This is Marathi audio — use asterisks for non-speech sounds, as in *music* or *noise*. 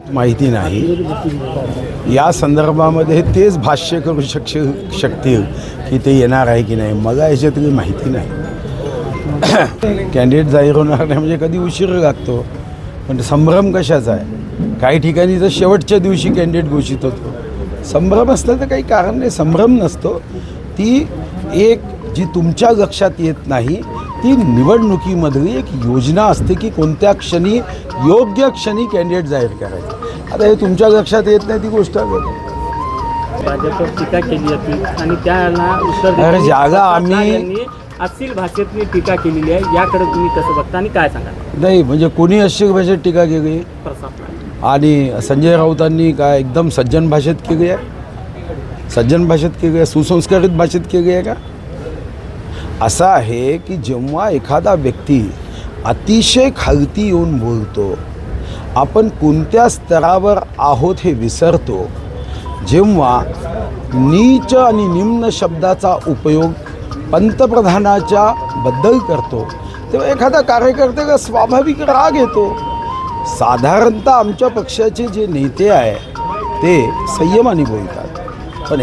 माहिती नाही. या संदर्भामध्ये तेच भाष्य करू शक शकतील की ते येणार आहे की नाही. मला याच्यातली माहिती नाही. *coughs* कॅन्डिडेट जाहीर होणार नाही म्हणजे कधी उशीर लागतो. पण संभ्रम कशाचा आहे? काही ठिकाणी जर शेवटच्या दिवशी कॅन्डिडेट घोषित होतो. संभ्रम असलं तर काही कारण नाही. संभ्रम नसतो. ती एक जी तुमच्या लक्षात येत नाही ती निवडणुकीमधली एक योजना असते की कोणत्या क्षणी योग्य क्षणी कॅन्डिडेट जाहीर करायचं. आता हे तुमच्या लक्षात येत नाही ती गोष्ट. भाजपवर टीका केली होती आणि त्याला उत्तर जागा आम्ही- असील भाषेतली टीका केलेली आहे. याकडे तुम्ही कसं बघता आणि काय सांगा नाही म्हणजे कोणी अशी भाषेत टीका केली? आणि संजय राऊतांनी काय एकदम सज्जन भाषेत केली आहे? सज्जन भाषेत केली आहे? सुसंस्कारित भाषेत केली आहे का? असं आहे की जेव्हा एखादा व्यक्ती अतिशय खालती येऊन बोलतो आपण कोणत्या स्तरावर आहोत हे विसरतो. जेव्हा नीच आणि निम्न शब्दाचा उपयोग पंतप्रधानाच्या बद्दल करतो तेव्हा एखादा कार्यकर्त्याला स्वाभाविक राग येतो. साधारणतः आमच्या पक्षाचे जे नेते आहे ते संयमाने बोलतात. पण